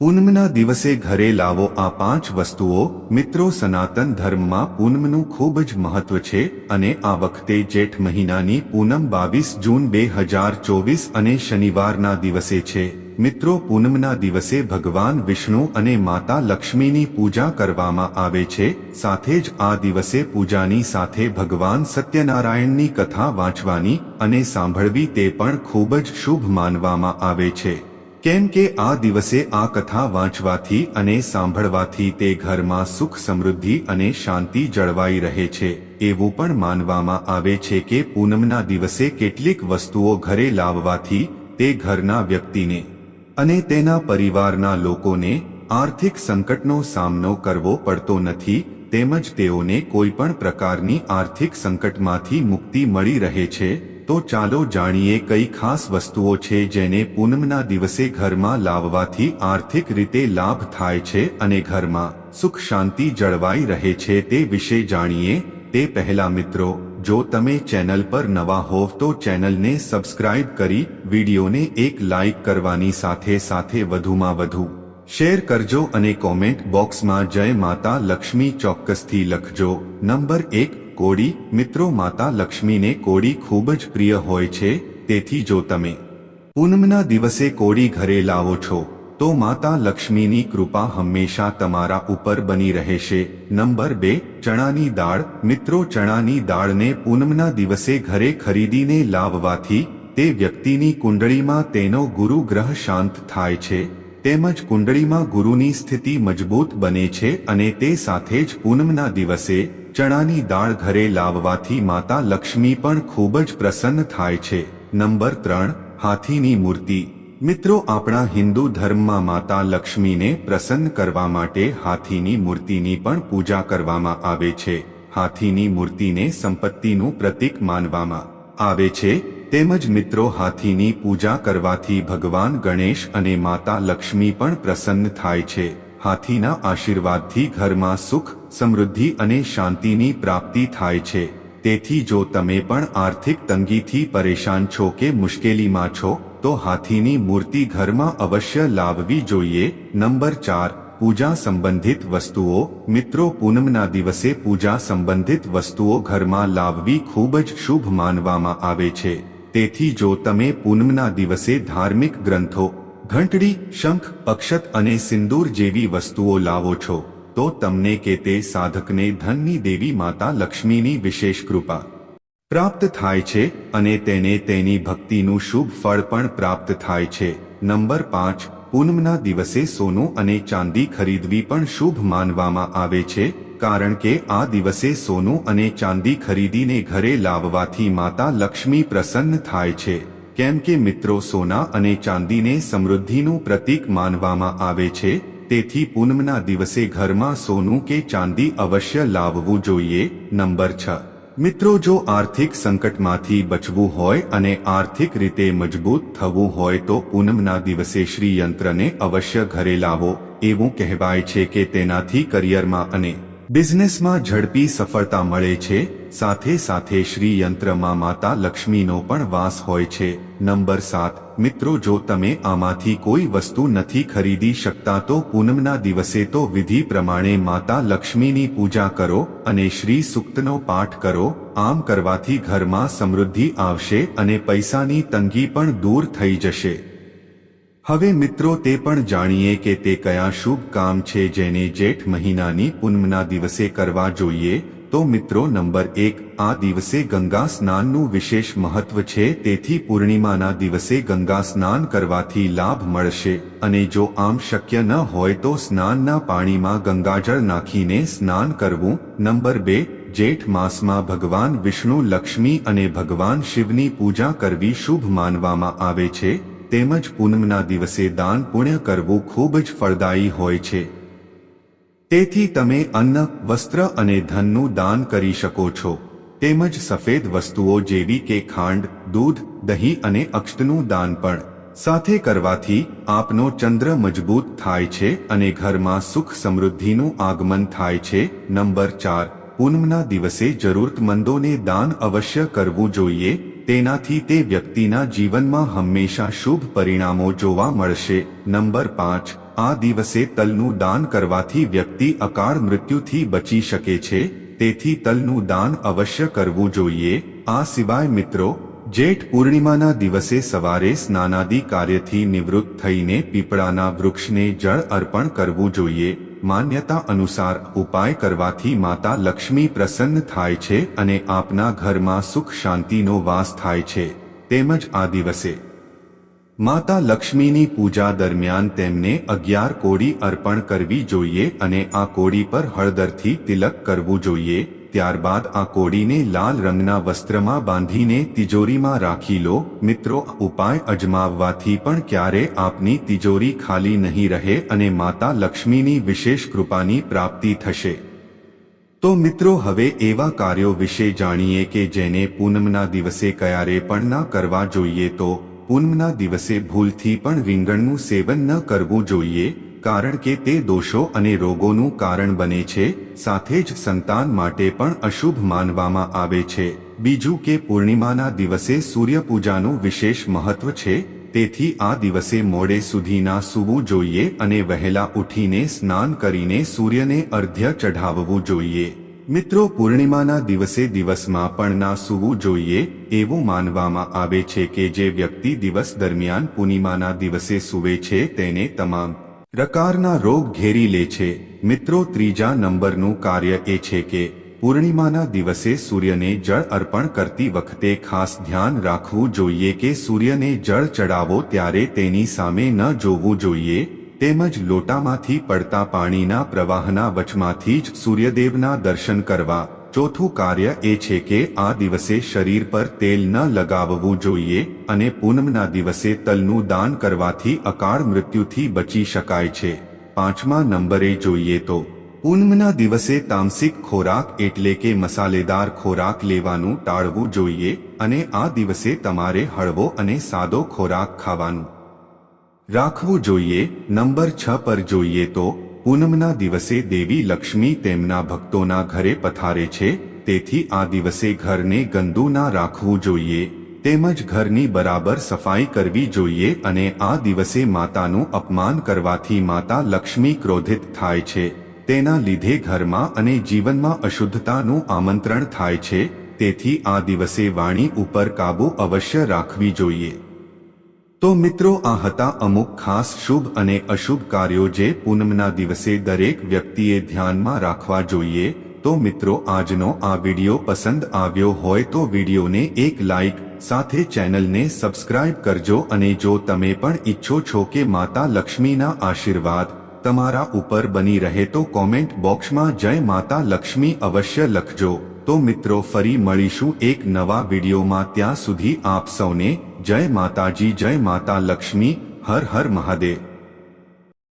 પૂનમના દિવસે ઘરે લાવો આ પાંચ વસ્તુઓ. મિત્રો, સનાતન ધર્મમાં પૂનમનું ખૂબ જ મહત્વ છે અને આ વખતે જેઠ મહિનાની પૂનમ બાવીસ જૂન બે હજાર ચોવીસ અને શનિવારના દિવસે છે. મિત્રો, પૂનમના દિવસે ભગવાન વિષ્ણુ અને માતા લક્ષ્મીની પૂજા કરવામાં આવે છે. સાથે જ આ દિવસે પૂજાની સાથે ભગવાન સત્યનારાયણની કથા વાંચવાની અને સાંભળવી તે પણ ખૂબ જ શુભ માનવામાં આવે છે. કેમ કે આ દિવસે આ કથા વાંચવાથી અને સાંભળવાથી તે ઘરમાં સુખ સમૃદ્ધિ અને શાંતિ જળવાઈ રહે છે, એવું પણ માનવામાં આવે છે કે પૂનમના દિવસે કેટલીક વસ્તુઓ ઘરે લાવવાથી તે ઘરના વ્યક્તિને અને તેના પરિવારના લોકોને આર્થિક સંકટનો સામનો કરવો પડતો નથી, તેમજ તેઓને કોઈ પણ પ્રકારની આર્થિક સંકટમાંથી મુક્તિ મળી રહે છે તો ચાલો જાણીએ કઈ ખાસ વસ્તુઓ છે જેને પૂનમના દિવસે ઘરમાં લાવવાથી આર્થિક રીતે લાભ થાય છે અને ઘરમાં સુખ શાંતિ જળવાઈ રહે છે તે વિશે જાણીએ? તે પહેલા મિત્રો, જો તમે ચેનલ પર નવા હોવ તો ચેનલને સબસ્ક્રાઇબ કરી વિડીયોને એક લાઇક કરવાની સાથે સાથે વધુમાં વધુ શેર કરજો અને કોમેન્ટ બોક્સમાં જય માતા લક્ષ્મી ચોક્કસથી લખજો. નંબર એક કોડી, મિત્રો માતા લક્ષ્મીને કોડી ખૂબ જ પ્રિય હોય છે, તેથી જો તમે પૂનમના દિવસે કોડી ઘરે લાવો છો, તો માતા લક્ષ્મીની કૃપા હંમેશા તમારા ઉપર બની રહેશે. નંબર બે, ચણાની દાળ. મિત્રો, ચણાની દાળને પૂનમના દિવસે ઘરે ખરીદીને લાવવાથી તે વ્યક્તિની કુંડળીમાં તેનો ગુરુ ગ્રહ શાંત થાય છે, તેમજ કુંડળીમાં ગુરુની સ્થિતિ મજબૂત બને છે અને તે સાથે જ પૂનમના દિવસે ચણાની દાળ ઘરે લાવવાથી માતા લક્ષ્મી પણ ખૂબ જ પ્રસન્ન થાય છે. નંબર ત્રણ, હાથીની મૂર્તિ. મિત્રો, આપણા હિન્દુ ધર્મમાં માતા લક્ષ્મીને પ્રસન્ન કરવા માટે હાથીની મૂર્તિની પણ પૂજા કરવામાં આવે છે. હાથીની મૂર્તિને સંપત્તિનું પ્રતીક માનવામાં આવે છે. તેમજ મિત્રો, હાથીની પૂજા કરવાથી ભગવાન ગણેશ અને માતા લક્ષ્મી પણ પ્રસન્ન થાય છે. હાથીના આશીર્વાદથી ઘરમાં સુખ, સમૃદ્ધિ અને શાંતિની પ્રાપ્તિ થાય છે. તેથી જો તમે પણ આર્થિક તંગીથી પરેશાન છો કે મુશ્કેલીમાં છો, તો હાથીની મૂર્તિ ઘરમાં અવશ્ય લાવવી જોઈએ. નંબર ચાર, પૂજા સંબંધિત વસ્તુઓ. મિત્રો, પૂનમના દિવસે પૂજા સંબંધિત વસ્તુઓ ઘરમાં લાવવી ખૂબ જ શુભ માનવામાં આવે છે. તેથી જો તમે પૂનમના દિવસે ધાર્મિક ગ્રંથો ઘંટડી, શંખ, અક્ષત અને સિંદૂર જેવી વસ્તુઓ લાવો છો, તો તમને કે તે સાધકને ધનની દેવી માતા લક્ષ્મીની વિશેષ કૃપા પ્રાપ્ત થાય છે અને તેને તેની ભક્તિનું શુભ ફળ પણ પ્રાપ્ત થાય છે. નંબર પાંચ, પૂનમના દિવસે સોનું અને ચાંદી ખરીદવી પણ શુભ માનવામાં આવે છે, કારણ કે આ દિવસે સોનું અને ચાંદી ખરીદીને ઘરે લાવવાથી માતા લક્ષ્મી પ્રસન્ન થાય છે. કેમ કે મિત્રો સોના અને ચાંદીને સમૃદ્ધિનું પ્રતીક માનવામાં આવે છે, તેથી પૂનમના દિવસે ઘરમાં સોનું કે ચાંદી અવશ્ય લાવવું જોઈએ, નંબર છ. મિત્રો જો આર્થિક સંકટમાંથી બચવું હોય અને આર્થિક રીતે મજબૂત થવું હોય તો પૂનમના દિવસે શ્રી યંત્રને અવશ્ય ઘરે લાવો, એવું કહેવાય છે કે તેનાથી કરિયરમાં અને બિઝનેસમાં ઝડપી સફળતા મળે છે સાથે સાથે શ્રી યંત્રમાં માતા લક્ષ્મીનો પણ વાસ હોય છે. નંબર સાત, મિત્રો જો તમે આમાંથી કોઈ વસ્તુ નથી ખરીદી શકતા તો પૂનમના દિવસે તો વિધિ પ્રમાણે માતા લક્ષ્મીની પૂજા કરો અને શ્રી સુક્તનો પાઠ કરો. આમ કરવાથી ઘરમાં સમૃદ્ધિ આવશે અને પૈસાની તંગી પણ દૂર થઈ જશે. હવે મિત્રો તે પણ જાણીએ કે તે કયા શુભ કામ છે જેને જેઠ મહિનાની પૂનમના દિવસે કરવા જોઈએ. તો મિત્રો નંબર એક, આ દિવસે ગંગા સ્નાનનું વિશેષ મહત્વ છે, તેથી પૂર્ણિમાના દિવસે ગંગા સ્નાન કરવાથી લાભ મળશે. અને જો આમ શક્ય ન હોય તો સ્નાનના પાણીમાં ગંગાજળ નાખીને સ્નાન કરવું. નંબર બે, જેઠ માસમાં ભગવાન વિષ્ણુ, લક્ષ્મી અને ભગવાન શિવની પૂજા કરવી શુભ માનવામાં આવે છે. તેમજ પૂનમના દિવસે દાન પુણ્ય કરવું ખૂબ જ ફળદાયી હોય છે. તેથી તમે અન્ન, વસ્ત્ર અને ધનનું દાન કરી શકો છો. તેમજ સફેદ વસ્તુઓ જેવી કે ખાંડ, દૂધ, દહીં અને અક્ષતનું દાન પણ. સાથે કરવાથી આપનો ચંદ્ર મજબૂત થાય છે અને ઘરમાં સુખ સમૃદ્ધિનું આગમન થાય છે. નંબર ચાર, પૂનમના દિવસે જરૂરતમંદોને દાન અવશ્ય કરવું જોઈએ. તેનાથી તે વ્યક્તિના જીવનમાં હંમેશા શુભ પરિણામો જોવા મળશે. નંબર પાંચ આ દિવસે તલનું દાન કરવાથી વ્યક્તિ અકાળ મૃત્યુથી બચી શકે છે, તેથી તલનું દાન અવશ્ય કરવું જોઈએ. આ સિવાય મિત્રો, જેઠ પૂર્ણિમાના દિવસે સવારે સ્નાનાદિ કાર્યથી નિવૃત્ત થઈને પીપળાના વૃક્ષને જળ અર્પણ કરવું જોઈએ. માન્યતા અનુસાર ઉપાય કરવાથી માતા લક્ષ્મી પ્રસન્ન થાય છે અને આપના ઘરમાં સુખ શાંતિનો વાસ થાય છે. તેમજ આ દિવસે માતા લક્ષ્મીની પૂજા દરમિયાન તેમને અગિયાર કોડી અર્પણ કરવી જોઈએ અને આ કોડી પર હળદરથી તિલક કરવું જોઈએ. ત્યારબાદ આ કોડીને લાલ રંગના વસ્ત્રમાં બાંધીને તિજોરીમાં રાખી લો. મિત્રો ઉપાય અજમાવવાથી પણ ક્યારે આપની તિજોરી ખાલી નહીં રહે અને માતા લક્ષ્મીની વિશેષ કૃપાની પ્રાપ્તિ થશે. તો મિત્રો, હવે એવા કાર્યો વિશે જાણીએ કે જેને પૂનમના દિવસે ક્યારે પણ ના કરવા જોઈએ તો પૂનમના દિવસે ભૂલથી પણ રીંગણનું સેવન ન કરવું જોઈએ, કારણ કે તે દોષો અને રોગોનું કારણ બને છે, સાથે જ સંતાન માટે પણ અશુભ માનવામાં આવે છે. બીજું કે પૂર્ણિમાના દિવસે સૂર્યપૂજાનું વિશેષ મહત્વ છે, તેથી આ દિવસે મોડે સુધી ના સૂવું જોઈએ અને વહેલા ઉઠીને સ્નાન કરીને સૂર્યને અર્ધ્ય ચઢાવવું જોઈએ. મિત્રો, પૂર્ણિમાના દિવસે દિવસમાં પણ ના સૂવું જોઈએ એવું માનવામાં આવે છે કે જે વ્યક્તિ દિવસ દરમિયાન પૂર્ણિમાના દિવસે સૂવે છે તેને તમામ પ્રકારના રોગ ઘેરી લે છે. મિત્રો, ત્રીજા નંબરનું કાર્ય એ છે કે પૂર્ણિમાના દિવસે સૂર્યને જળ અર્પણ કરતી વખતે ખાસ ધ્યાન રાખવું જોઈએ કે સૂર્યને જળ ચડાવો ત્યારે તેની સામે ન જોવું જોઈએ. તેમજ લોટામાંથી પડતા પાણીના પ્રવાહના વચમાંથી જ સૂર્યદેવના દર્શન કરવા. ચોથું કાર્ય એ છે કે આ દિવસે શરીર પર તેલ ન લગાવવું જોઈએ અને પૂનમના દિવસે તલનું દાન કરવાથી અકાળ મૃત્યુથી બચી શકાય છે. પાંચમા નંબરે જોઈએ તો, પૂનમના દિવસે તામસિક ખોરાક એટલે કે મસાલેદાર ખોરાક લેવાનું ટાળવું જોઈએ અને આ દિવસે તમારે હળવો અને સાદો ખોરાક ખાવાનું. રાખવું જોઈએ. નંબર છ પર જોઈએ તો, પૂનમના દિવસે દેવી લક્ષ્મી તેમના ભક્તોના ઘરે પથારે છે. તેથી આ દિવસે ઘરને ગંદુ ના રાખવું જોઈએ. તેમજ ઘરની બરાબર સફાઈ કરવી જોઈએ અને આ દિવસે માતાનું અપમાન કરવાથી માતા લક્ષ્મી ક્રોધિત થાય છે. તેના લીધે ઘરમાં અને જીવનમાં અશુદ્ધતાનું આમંત્રણ થાય છે. તેથી આ દિવસે વાણી ઉપર કાબુ અવશ્ય રાખવી જોઈએ. તો મિત્રો આ હતા અમુક ખાસ શુભ અને અશુભ કાર્યો જે પૂનમના દિવસે દરેક વ્યક્તિએ ધ્યાનમાં રાખવા જોઈએ. તો મિત્રો આજનો આ વિડિયો પસંદ આવ્યો હોય તો વિડિયોને એક લાઈક, સાથે ચેનલને સબસ્ક્રાઇબ કરજો અને જો તમે પણ ઈચ્છો છો કે માતા લક્ષ્મીના આશીર્વાદ તમારા ઉપર બની રહે તો કોમેન્ટ બોક્સમાં જય માતા લક્ષ્મી અવશ્ય લખજો. તો મિત્રો ફરી મળીશું એક નવા વિડીયોમાં ત્યાં સુધી આપ સૌને જય માતાજી, જય માતા લક્ષ્મી, હર હર મહાદેવ.